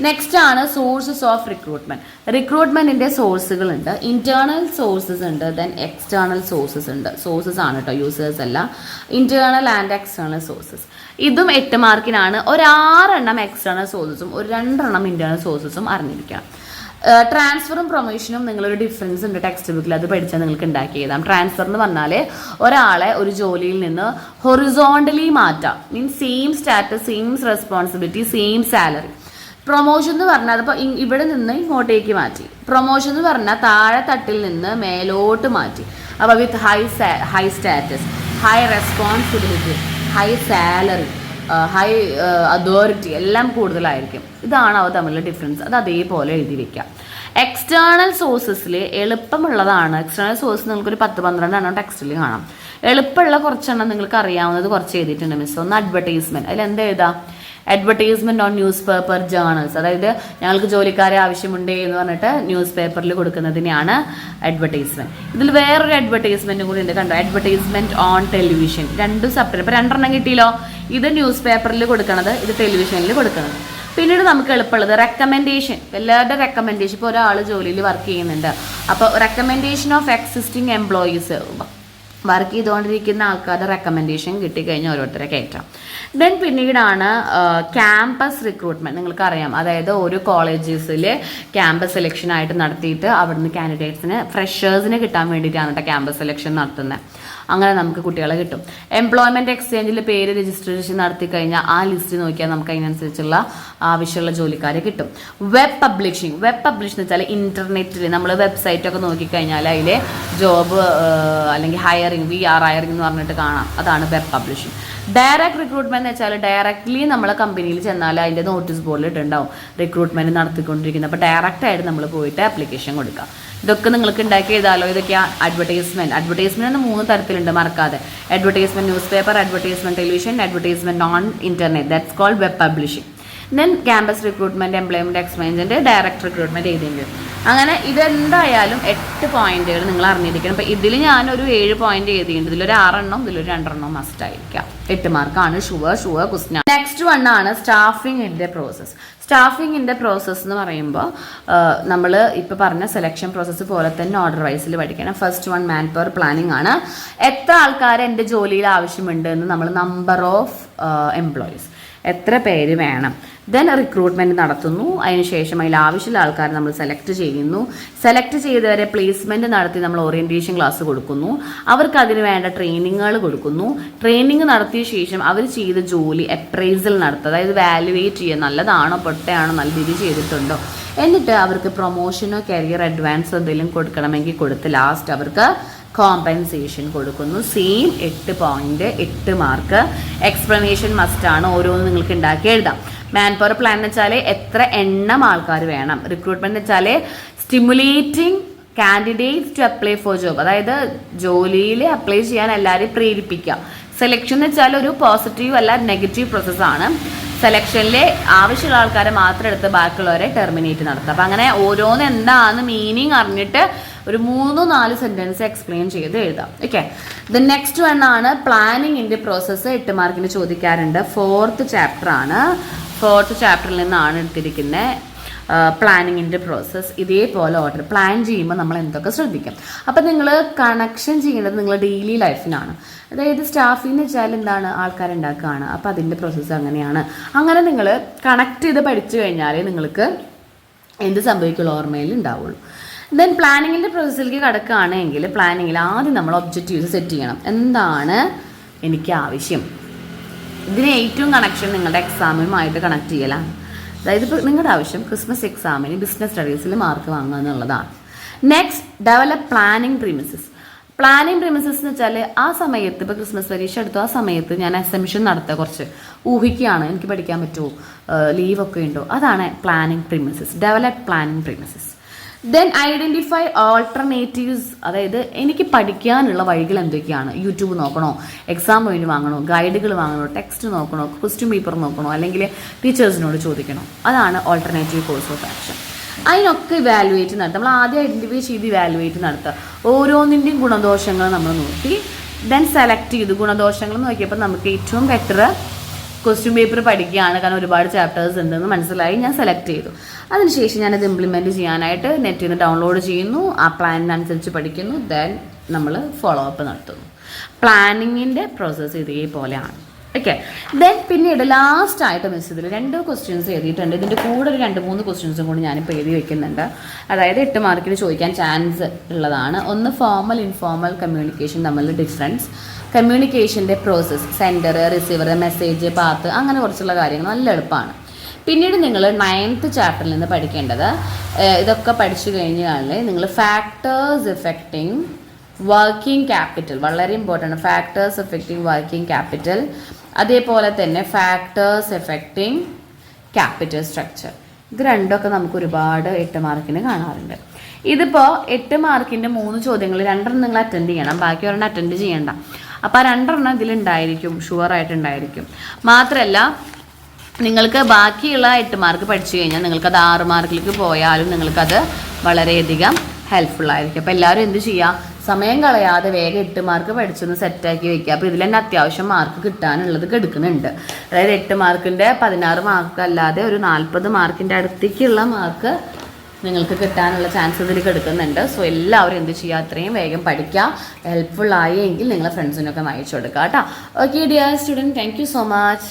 നെക്സ്റ്റ് ആണ് സോഴ്സസ് ഓഫ് റിക്രൂട്ട്മെന്റ് റിക്രൂട്ട്മെന്റിന്റെ സോഴ്സുകൾ ഉണ്ട്. ഇന്റേണൽ സോഴ്സസ് ഉണ്ട് ദെൻ എക്സ്റ്റേണൽ സോഴ്സസ് ഉണ്ട്. സോഴ്സസ് ആണ് കേട്ടോ യൂസേഴ്സ് അല്ല ഇന്റേണൽ ആൻഡ് എക്സ്റ്റേണൽ സോഴ്സസ് ഇതും എട്ട് മാർക്കിനാണ് ഒരാറെണ്ണം എക്സ്റ്റേണൽ സോഴ്സസും ഒരു രണ്ടെണ്ണം ഇന്റേണൽ സോഴ്സസും അറിഞ്ഞിരിക്കണം. ട്രാൻസ്ഫറും പ്രൊമോഷനും നിങ്ങളൊരു ഡിഫറൻസ് ഉണ്ട് ടെക്സ്റ്റ് ബുക്കിൽ അത് പഠിച്ചാൽ നിങ്ങൾക്ക് ഉണ്ടാക്കി എഴുതാം. ട്രാൻസ്ഫർ എന്ന് പറഞ്ഞാൽ ഒരാളെ ഒരു ജോലിയിൽ നിന്ന് ഹൊറിസോണ്ടലി മാറ്റാം. Means same status same responsibility same salary promotion എന്ന് പറഞ്ഞാൽ അതിപ്പോൾ ഇവിടെ നിന്ന് ഇങ്ങോട്ടേക്ക് മാറ്റി. പ്രൊമോഷൻ എന്ന് പറഞ്ഞാൽ താഴെ തട്ടിൽ നിന്ന് മേലോട്ട് മാറ്റി. അപ്പോൾ with high high status high responsibility high salary high authority എല്ലാം കൂടുതലായിരിക്കും. ഇതാണ് അവ തമ്മിലുള്ള ഡിഫറൻസ് അത് അതേപോലെ എഴുതി വെക്കാം. എക്സ്റ്റേണൽ സോഴ്സസിൽ എളുപ്പമുള്ളതാണ്. എക്സ്റ്റേണൽ സോഴ്സ് നിങ്ങൾക്കൊരു പത്ത് പന്ത്രണ്ട് എണ്ണം ടെക്സ്റ്റിൽ കാണാം. എളുപ്പമുള്ള കുറച്ചെണ്ണം നിങ്ങൾക്ക് അറിയാവുന്നത് കുറച്ച് എഴുതിയിട്ടുണ്ട് മിസ് ഒന്ന് അഡ്വർടൈസ്മെന്റ് അതിൽ എന്താ എഴുതാം? Advertisement on news paper journals അതായത് ഞങ്ങൾക്ക് ജോലിക്കാരെ ആവശ്യമുണ്ട് എന്ന് പറഞ്ഞിട്ട് ന്യൂസ് പേപ്പറിൽ കൊടുക്കുന്നതിനെയാണ് അഡ്വർടൈസ്മെന്റ് ഇതിൽ വേറൊരു അഡ്വർടൈസ്മെന്റും കൂടി ഉണ്ട്. കണ്ടോ? അഡ്വർടൈസ്മെന്റ് ഓൺ ടെലിവിഷൻ രണ്ടും സെപ്പറേറ്റ് ഇപ്പൊ രണ്ടെണ്ണം കിട്ടിയല്ലോ? ഇത് ന്യൂസ് പേപ്പറിൽ കൊടുക്കണത് ഇത് ടെലിവിഷനിൽ കൊടുക്കണത്. പിന്നീട് നമുക്ക് എളുപ്പമുള്ളത് റെക്കമെൻഡേഷൻ എല്ലാവരുടെ റെക്കമെൻഡേഷൻ ഇപ്പോൾ ഒരാൾ ജോലിയിൽ വർക്ക് ചെയ്യുന്നുണ്ട്. അപ്പോൾ recommendation of existing employees work ചെയ്തുകൊണ്ടിരിക്കുന്ന ആൾക്കാരുടെ റെക്കമെൻഡേഷൻ കിട്ടിക്കഴിഞ്ഞാൽ ഓരോരുത്തരെ കയറ്റാം. ദെൻ പിന്നീടാണ് ക്യാമ്പസ് റിക്രൂട്ട്മെന്റ് നിങ്ങൾക്കറിയാം. അതായത് ഓരോ കോളേജസിൽ ക്യാമ്പസ് സെലക്ഷൻ ആയിട്ട് നടത്തിയിട്ട് അവിടുന്ന് കാൻഡിഡേറ്റ്സിന് ഫ്രഷേഴ്സിന് കിട്ടാൻ വേണ്ടിയിട്ടാണ് കേട്ടോ ക്യാമ്പസ് സെലക്ഷൻ നടത്തുന്നത് അങ്ങനെ നമുക്ക് കുട്ടികളെ കിട്ടും. എംപ്ലോയ്മെന്റ് എക്സ്ചേഞ്ചിൽ പേര് രജിസ്ട്രേഷൻ നടത്തി കഴിഞ്ഞാൽ ആ ലിസ്റ്റ് നോക്കിയാൽ നമുക്ക് അതിനനുസരിച്ചുള്ള ആവശ്യമുള്ള ജോലിക്കാരെ കിട്ടും. വെബ് പബ്ലിഷിംഗ് വെബ് പബ്ലിഷ് എന്ന് വെച്ചാൽ ഇന്റർനെറ്റിൽ നമ്മൾ വെബ്സൈറ്റ് ഒക്കെ നോക്കിക്കഴിഞ്ഞാൽ അതിൽ ജോബ് അല്ലെങ്കിൽ ഹയറിംഗ് വി ആർ ഹയറിംഗ് എന്ന് പറഞ്ഞിട്ട് കാണാം. അതാണ് വെബ് പബ്ലിഷിംഗ് ഡയറക്റ്റ് റിക്രൂട്ട്മെന്റ് എന്ന് വെച്ചാൽ ഡയറക്റ്റ്ലി നമ്മളെ കമ്പനിയിൽ ചെന്നാൽ അതിന്റെ നോട്ടീസ് ബോർഡിൽ ഇട്ടുണ്ടാവും റിക്രൂട്ട്മെന്റ് നടത്തിക്കൊണ്ടിരിക്കുന്നത് അപ്പോൾ ഡയറക്റ്റ് ആയിട്ട് നമ്മൾ പോയിട്ട് ആപ്ലിക്കേഷൻ കൊടുക്കുക ഇതൊക്കെ നിങ്ങൾക്ക് ഉണ്ടാക്കി എഴുതാലോ? ഇതൊക്കെ അഡ്വർടൈസ്മെന്റ് അഡ്വർടൈസ്മെന്റ് മൂന്ന് തരത്തിലുണ്ട് മറക്കാതെ. Advertisement newspaper advertisement television advertisement on internet that's called web publishing then campus recruitment employment എക്സ്പെൻസിന്റെ direct recruitment ഏതെങ്കിലും അങ്ങനെ ഇതെന്തായാലും എട്ട് പോയിന്റുകൾ നിങ്ങൾ അറിഞ്ഞിരിക്കണം. അപ്പൊ ഇതിൽ ഞാനൊരു ഏഴ് പോയിന്റ് എഴുതിയിട്ടുണ്ട്. ഇതിലൊരു ആറെണ്ണം ഇതിലൊരു രണ്ടെണ്ണം മസ്റ്റ് ആയിരിക്കാം. എട്ട് മാർക്കാണ് sure sure question next one ആണ് സ്റ്റാഫിങ്ങിന്റെ പ്രോസസ്സ് സ്റ്റാഫിങ്ങിന്റെ പ്രോസസ്സ് എന്ന് പറയുമ്പോൾ നമ്മൾ ഇപ്പോൾ പറഞ്ഞ സെലക്ഷൻ പ്രോസസ്സ് പോലെ തന്നെ ഓർഡർ വൈസിൽ പഠിക്കണം. First one man power planning ആണ്. എത്ര ആൾക്കാർ എന്റെ ജോലിയിൽ ആവശ്യമുണ്ട് എന്ന് നമ്മൾ നമ്പർ ഓഫ് എംപ്ലോയീസ് എത്ര പേര് വേണം. ദെൻ റിക്രൂട്ട്മെന്റ് നടത്തുന്നു. അതിനുശേഷം അതിൽ ആവശ്യമുള്ള ആൾക്കാരെ നമ്മൾ സെലക്ട് ചെയ്യുന്നു. സെലക്ട് ചെയ്തവരെ പ്ലേസ്മെന്റ് നടത്തി നമ്മൾ ഓറിയന്റേഷൻ ക്ലാസ് കൊടുക്കുന്നു. അവർക്ക് അതിന് വേണ്ട ട്രെയിനിങ്ങുകൾ കൊടുക്കുന്നു. ട്രെയിനിങ് നടത്തിയ ശേഷം അവർ ചെയ്ത ജോലി അപ്രൈസൽ നടത്തുക. അതായത് വാലുവേറ്റ് ചെയ്യുക. നല്ലതാണോ പൊട്ടയാണോ നല്ല രീതി ചെയ്തിട്ടുണ്ടോ. എന്നിട്ട് അവർക്ക് പ്രൊമോഷനോ കരിയർ അഡ്വാൻസോ എന്തെങ്കിലും കൊടുക്കണമെങ്കിൽ കൊടുത്ത് ലാസ്റ്റ് അവർക്ക് കോമ്പൻസേഷൻ കൊടുക്കുന്നു. സെയിം എട്ട് പോയിന്റ് എട്ട് മാർക്ക് എക്സ്പ്ലനേഷൻ മസ്റ്റ് ആണ് ഓരോന്ന് നിങ്ങൾക്ക് ഉണ്ടാക്കി എഴുതാം. മാൻ പവർ പ്ലാൻ എന്ന് വെച്ചാൽ എത്ര എണ്ണം ആൾക്കാർ വേണം. റിക്രൂട്ട്മെന്റ് വെച്ചാൽ stimulating candidates to apply for job അതായത് ജോലിയിൽ അപ്ലൈ ചെയ്യാൻ എല്ലാവരെയും പ്രേരിപ്പിക്കുക. സെലക്ഷൻ എന്ന് വെച്ചാൽ ഒരു പോസിറ്റീവ് അല്ല നെഗറ്റീവ് പ്രോസസ്സാണ് സെലക്ഷനിലെ ആവശ്യമുള്ള ആൾക്കാരെ മാത്രം എടുത്ത് ബാക്കിയുള്ളവരെ ടെർമിനേറ്റ് നടത്തുക. അപ്പം അങ്ങനെ ഓരോന്ന് എന്താണ് മീനിങ് അറിഞ്ഞിട്ട് ഒരു മൂന്നോ നാല് സെന്റൻസ് എക്സ്പ്ലെയിൻ ചെയ്ത് എഴുതാം. ഓക്കെ ദ നെക്സ്റ്റ് വൺ ആണ് പ്ലാനിങ്ങിന്റെ പ്രോസസ്സ് എട്ട് മാർക്കിന് ചോദിക്കാറുണ്ട്. ഫോർത്ത് ചാപ്റ്റർ ആണ്. ഫോർത്ത് ചാപ്റ്ററിൽ നിന്നാണ് എടുത്തിരിക്കുന്നത് പ്ലാനിങ്ങിന്റെ പ്രോസസ്സ് ഇതേപോലെ ഓർഡർ പ്ലാൻ ചെയ്യുമ്പോൾ നമ്മൾ എന്തൊക്കെ ശ്രദ്ധിക്കാം? അപ്പം നിങ്ങൾ കണക്ഷൻ ചെയ്യേണ്ടത് നിങ്ങളുടെ ഡെയിലി ലൈഫിനാണ് അതായത് സ്റ്റാഫിൽ എന്ന് വെച്ചാൽ എന്താണ് ആൾക്കാരുണ്ടാക്കുകയാണ് അപ്പം അതിന്റെ പ്രോസസ്സ് അങ്ങനെയാണ്. അങ്ങനെ നിങ്ങൾ കണക്ട് ചെയ്ത് പഠിച്ചു കഴിഞ്ഞാലേ നിങ്ങൾക്ക് എന്ത് സംഭവിക്കുള്ളൂ? ഓർമ്മയിൽ ഉണ്ടാവുള്ളൂ. ദെൻ പ്ലാനിങ്ങിന്റെ പ്രോസസ്സിലേക്ക് കിടക്കുകയാണെങ്കിൽ പ്ലാനിങ്ങിൽ ആദ്യം നമ്മൾ ഒബ്ജക്റ്റീവ്സ് സെറ്റ് ചെയ്യണം. എന്താണ് എനിക്ക് ആവശ്യം? ഇതിന് ഏറ്റവും കണക്ഷൻ നിങ്ങളുടെ എക്സാമുമായിട്ട് കണക്ട് ചെയ്യലാണ് അതായത് ഇപ്പോൾ നിങ്ങളുടെ ആവശ്യം ക്രിസ്മസ് എക്സാമിന് ബിസിനസ് സ്റ്റഡീസിൽ മാർക്ക് വാങ്ങുക എന്നുള്ളതാണ്. Next develop planning premises planning premises എന്ന് വെച്ചാൽ ആ സമയത്ത് ഇപ്പോൾ ക്രിസ്മസ് പരീക്ഷ എടുത്തു ആ സമയത്ത് ഞാൻ അസംഷൻ നടത്തുക കുറച്ച്. ഊഹിക്കുകയാണ്? എനിക്ക് പഠിക്കാൻ പറ്റുമോ? ലീവൊക്കെ ഉണ്ടോ? അതാണ് planning premises develop planning premises then identify alternatives അതായത് എനിക്ക് പഠിക്കാനുള്ള വഴികൾ എന്തൊക്കെയാണ്? യൂട്യൂബ് നോക്കണോ? എക്സാം പോയിന്റ് വാങ്ങണോ? ഗൈഡുകൾ വാങ്ങണോ? ടെക്സ്റ്റ് നോക്കണോ? ക്വസ്റ്റ്യൻ പേപ്പർ നോക്കണോ? അല്ലെങ്കിൽ ടീച്ചേഴ്സിനോട് ചോദിക്കണോ? അതാണ് ഓൾട്ടർനേറ്റീവ് കോഴ്സ് ഓഫ് ആക്ഷൻ അതിനൊക്കെ ഇവാലുവേറ്റ് നടത്തുക. നമ്മൾ ആദ്യം ഐഡന്റിഫൈ ചെയ്ത് ഇവാലുവേറ്റ് നടത്തുക. ഓരോന്നിന്റെയും ഗുണദോഷങ്ങൾ നമ്മൾ നോക്കി. ദെൻ സെലക്ട് ചെയ്ത് ഗുണദോഷങ്ങൾ നോക്കിയപ്പോൾ നമുക്ക് ഏറ്റവും ബെറ്റർ ക്വസ്റ്റ്യൻ പേപ്പർ പഠിക്കുകയാണ്. കാരണം ഒരുപാട് ചാപ്റ്റേഴ്സ് ഉണ്ടെന്ന് മനസ്സിലായി. ഞാൻ സെലക്ട് ചെയ്തു. അതിനുശേഷം ഞാനത് ഇംപ്ലിമെന്റ് ചെയ്യാനായിട്ട് നെറ്റിൽ നിന്ന് ഡൗൺലോഡ് ചെയ്യുന്നു. ആ പ്ലാനിനനുസരിച്ച് പഠിക്കുന്നു. ദെൻ നമ്മൾ ഫോളോ അപ്പ് നടത്തുന്നു. പ്ലാനിങ്ങിന്റെ പ്രോസസ്സ് ഇതേപോലെയാണ്. ഓക്കെ ദെൻ പിന്നീട് ലാസ്റ്റ് ആയിട്ട് മിസ് ഇതിൽ രണ്ട് ക്വസ്റ്റ്യൻസ് എഴുതിയിട്ടുണ്ട്. ഇതിന്റെ കൂടെ ഒരു രണ്ട് മൂന്ന് ക്വസ്റ്റ്യൻസും കൂടി ഞാനിപ്പോൾ എഴുതി വെക്കുന്നുണ്ട്. അതായത് എട്ട് മാർക്കിന് ചോദിക്കാൻ ചാൻസ് ഉള്ളതാണ്. ഒന്ന് ഫോർമൽ ഇൻഫോർമൽ കമ്മ്യൂണിക്കേഷൻ തമ്മിലുള്ള difference കമ്മ്യൂണിക്കേഷന്റെ process sender receiver message path അങ്ങനെ കുറച്ചുള്ള കാര്യങ്ങൾ നല്ല എളുപ്പമാണ്. പിന്നീട് നിങ്ങൾ നയൻത്ത് ചാപ്റ്ററിൽ നിന്ന് പഠിക്കേണ്ടത് ഇതൊക്കെ പഠിച്ചു കഴിഞ്ഞാൽ നിങ്ങൾ ഫാക്ടേഴ്സ് എഫക്റ്റിംഗ് വർക്കിംഗ് ക്യാപിറ്റൽ വളരെ important factors affecting working capital അതേപോലെ തന്നെ ഫാക്ടേഴ്സ് എഫക്റ്റിംഗ് ക്യാപിറ്റൽ സ്ട്രക്ചർ ഇത് രണ്ടൊക്കെ നമുക്ക് ഒരുപാട് എട്ട് മാർക്കിന് കാണാറുണ്ട്. ഇതിപ്പോൾ എട്ട് മാർക്കിന്റെ മൂന്ന് ചോദ്യങ്ങൾ രണ്ടെണ്ണം നിങ്ങൾ അറ്റൻഡ് ചെയ്യണം. ബാക്കി ഒരെണ്ണം അറ്റൻഡ് ചെയ്യണ്ട. അപ്പോൾ ആ രണ്ടെണ്ണം ഇതിലുണ്ടായിരിക്കും ഷുവറായിട്ടുണ്ടായിരിക്കും മാത്രമല്ല നിങ്ങൾക്ക് ബാക്കിയുള്ള എട്ട് മാർക്ക് പഠിച്ചു കഴിഞ്ഞാൽ നിങ്ങൾക്കത് ആറ് മാർക്കിലേക്ക് പോയാലും നിങ്ങൾക്കത് വളരെയധികം ഹെൽപ്ഫുൾ ആയിരിക്കും. അപ്പോൾ എല്ലാവരും എന്ത് ചെയ്യുക സമയം കളയാതെ വേഗം എട്ട് മാർക്ക് പഠിച്ചൊന്ന് സെറ്റാക്കി വെക്കുക. അപ്പോൾ ഇതിൽ തന്നെ അത്യാവശ്യം മാർക്ക് കിട്ടാനുള്ളത് എടുക്കുന്നുണ്ട് അതായത് എട്ട് മാർക്കിന്റെ പതിനാറ് മാർക്ക് അല്ലാതെ ഒരു നാൽപ്പത് മാർക്കിന്റെ അടുത്തേക്കുള്ള മാർക്ക് നിങ്ങൾക്ക് കിട്ടാനുള്ള ചാൻസ് ഇതിൽ എടുക്കുന്നുണ്ട് സോ എല്ലാവരും എന്ത് ചെയ്യുക? അത്രയും വേഗം പഠിക്കുക. ഹെൽപ്ഫുൾ ആയെങ്കിൽ നിങ്ങളെ ഫ്രണ്ട്സിനൊക്കെ അയച്ചു കൊടുക്കുക കേട്ടോ. Okay dear student thank so much